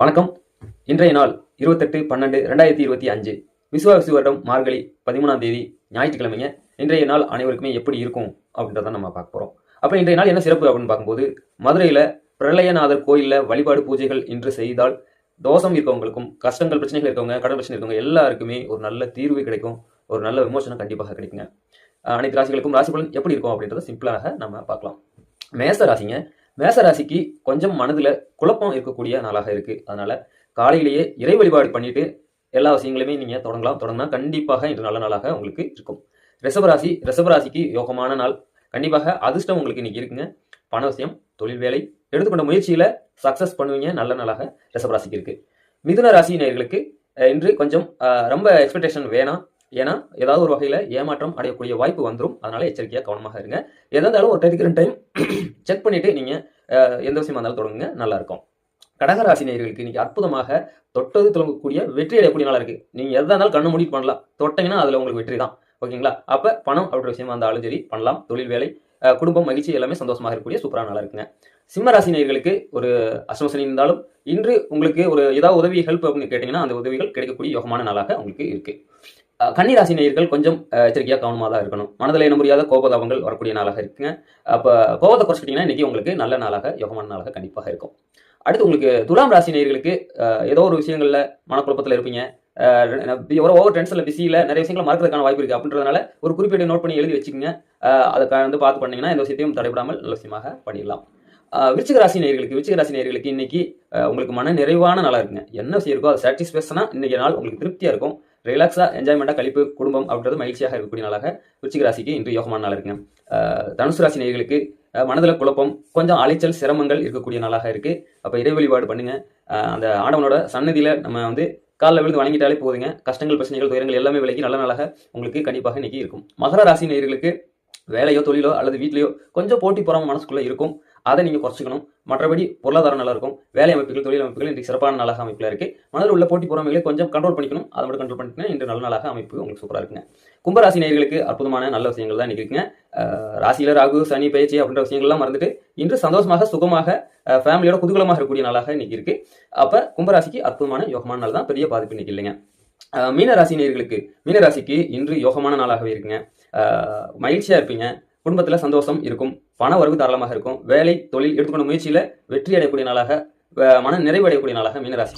வணக்கம். இன்றைய நாள் இருபத்தெட்டு பன்னெண்டு ரெண்டாயிரத்தி இருபத்தி அஞ்சு. விசுவாசி வருடம் மார்கழி பதிமூணாம் தேதி ஞாயிற்றுக்கிழமைங்க. இன்றைய நாள் அனைவருக்குமே எப்படி இருக்கும் அப்படின்றத நம்ம பார்க்க போகிறோம் அப்போ இன்றைய நாள் என்ன சிறப்பு அப்படின்னு பார்க்கும்போது மதுரையில் பிரளயநாதர் கோயிலில் வழிபாடு பூஜைகள் இன்று செய்தால் தோஷம் இருக்கவங்களுக்கும் கஷ்டங்கள் பிரச்சனைகள் இருக்கவங்க கடன் பிரச்சனை இருக்கவங்க எல்லாருக்குமே ஒரு நல்ல தீர்வு கிடைக்கும். ஒரு நல்ல விமோசனம் கண்டிப்பாக கிடைக்குங்க. அனைத்து ராசிகளுக்கும் ராசி பலன் எப்படி இருக்கும் அப்படின்றத சிம்பிளாக நம்ம பார்க்கலாம். மேச ராசிங்க. மேசராசிக்கு கொஞ்சம் மனதில் குழப்பம் இருக்கக்கூடிய நாளாக இருக்குது அதனால் காலையிலேயே இறை வழிபாடு பண்ணிவிட்டு எல்லா விஷயங்களையுமே நீங்கள் தொடங்கலாம். தொடங்கினா கண்டிப்பாக இன்று நல்ல நாளாக உங்களுக்கு இருக்கும். ரிஷபராசி ரிஷபராசிக்கு யோகமான நாள். கண்டிப்பாக அதிர்ஷ்டம் உங்களுக்கு இன்றைக்கி இருக்குங்க. பண விஷயம் தொழில் வேலை எடுத்துக்கொண்ட முயற்சியில் சக்ஸஸ் பண்ணுவீங்க. நல்ல நாளாக ரிஷபராசிக்கு இருக்குது மிதுன ராசி நேர்களுக்கு இன்று கொஞ்சம் ரொம்ப எக்ஸ்பெக்டேஷன் வேணாம். ஏன்னா ஏதாவது ஒரு வகையில் ஏமாற்றம் அடையக்கூடிய வாய்ப்பு வந்துடும் அதனால எச்சரிக்கையாக கவனமாக இருங்க. எதா இருந்தாலும் ஒரு டைத்துக்கு டைம் செக் பண்ணிட்டு நீங்கள் எந்த விஷயமா இருந்தாலும் தொடங்குங்க. நல்லாயிருக்கும் கடகராசி நேர்களுக்கு இன்னைக்கு அற்புதமாக தொட்டது துளங்கக்கூடிய வெற்றி அடையக்கூடிய நாளா இருக்கு. நீங்கள் எதாக இருந்தாலும் கண்ணு மூடி பண்ணலாம். தொட்டீங்கன்னா அதில் உங்களுக்கு வெற்றி தான். ஓகேங்களா? அப்போ பணம் அப்படின்ற விஷயமா இருந்தாலும் சரி பண்ணலாம். தொழில் வேலை குடும்பம் மகிழ்ச்சி எல்லாமே சந்தோஷமாக இருக்கக்கூடிய சூப்பரான நல்லா இருக்குங்க. சிம்மராசி நேர்களுக்கு ஒரு அசமசனி இருந்தாலும் இன்று உங்களுக்கு ஒரு ஏதாவது உதவி ஹெல்ப் அப்படின்னு கேட்டிங்கன்னா அந்த உதவிகள் கிடைக்கக்கூடிய யோகமான நாளாக உங்களுக்கு இருக்குது கன்னிராசி ராசி நேயர்கள் கொஞ்சம் எச்சரிக்கையாக கவனமாக தான் இருக்கணும். மனதில் என்ன முடியாத கோபதாபங்கள் வரக்கூடிய நாளாக இருக்குங்க. அப்போ கோபத்தை குறைச்சிட்டிங்கன்னா இன்னைக்கு உங்களுக்கு நல்ல நாளாக யோகமான நாளாக கண்டிப்பாக இருக்கும். அடுத்து உங்களுக்கு துலாம் ராசி நேயர்களுக்கு ஏதோ ஒரு விஷயங்களில் மனக்குழப்பத்தில் இருப்பீங்க. ஒரு ஓவர் டென்ஷனில் பிஸியில் நிறைய விஷயங்களை மறக்கிறதுக்கான வாய்ப்பு இருக்குது அப்படின்றதுனால ஒரு குறிப்பிட்ட நோட் பண்ணி எழுதி வச்சுக்கோங்க. அதை வந்து பார்த்து பண்ணிங்கன்னா எந்த விஷயத்தையும் தடைபடாமல் நல்ல விஷயமாக பண்ணிடலாம் விருச்சிக ராசி நேர்களுக்கு விருச்சிக ராசி நேர்களுக்கு இன்னைக்கு உங்களுக்கு மன நிறைவான நாளாக இருக்குங்க. என்ன விஷயம் இருக்கோ அது சாட்டிஸ்ஃபேக்ஷனாக இன்னைக்கு நாள் உங்களுக்கு திருப்தியாக இருக்கும். ரிலாக்ஸாக என்ஜாய்மெண்ட்டாக கழிப்பு குடும்பம் அப்படின்றது மகிழ்ச்சியாக இருக்கக்கூடிய நாளாக விருச்சிக ராசிக்கு இன்று யோகமான நாள் இருக்குங்க தனுசு ராசி நேர்களுக்கு மனதில் குழப்பம் கொஞ்சம் அலைச்சல் சிரமங்கள் இருக்கக்கூடிய நாளாக இருக்கு. அப்போ இறை வழிபாடு பண்ணுங்க. அந்த ஆடவனோட சன்னதியில் நம்ம வந்து காலில் விழுந்து வணங்கிட்டாலே போதுங்க. கஷ்டங்கள் பிரச்சனைகள் துயரங்கள் எல்லாமே விலகி நல்ல நாளாக உங்களுக்கு கண்டிப்பாக இன்னைக்கு இருக்கும். மகர ராசி நேர்களுக்கு வேலையோ தொழிலோ அல்லது வீட்லயோ கொஞ்சம் போட்டி போறாம மனசுக்குள்ளே இருக்கும். அதை நீங்கள் குறைச்சிக்கணும். மற்றபடி பொருளாதாரம் நல்லா இருக்கும். வேலை அமைப்புகள் தொழில் அமைப்புகள் இன்றைக்கு சிறப்பான நாளாக அமைப்பில் இருக்குது மனதில் உள்ள போட்டி பொறாமைகளை கொஞ்சம் கண்ட்ரோல் பண்ணிக்கணும். அதை மட்டும் கண்ட்ரோல் பண்ணிக்கணும் இன்று நல்ல நாளாக அமைப்பு உங்களுக்கு சூப்பராக இருக்குங்க. கும்பராசி நேர்களுக்கு அற்புதமான நல்ல விஷயங்கள் தான் இன்றைக்கிங்க இருக்குங்க. ராசியில ராகு சனி பயிற்சி அப்படின்ற விஷயங்கள்லாம் மறந்துட்டு இன்று சந்தோஷமாக சுகமாக ஃபேமிலியோட குதூகலமாக இருக்கக்கூடிய நாளாக இன்னைக்கு இருக்குது அப்போ கும்பராசிக்கு அற்புதமான யோகமான நாள் தான் பெரிய பாதிப்பு இன்றைக்கி இல்லைங்க. மீனராசி நேர்களுக்கு மீனராசிக்கு இன்று யோகமான நாளாகவே இருக்குங்க. மகிழ்ச்சியாக மகிழ்ச்சியா இருப்பீங்க. குடும்பத்துல சந்தோஷம் இருக்கும். பண வரவு தாராளமாக இருக்கும். வேலை தொழில் எடுத்துக்கொண்ட முயற்சியில் வெற்றி அடையக்கூடிய நாளாக மன நிறைவடையக்கூடிய நாளாக மீனராசி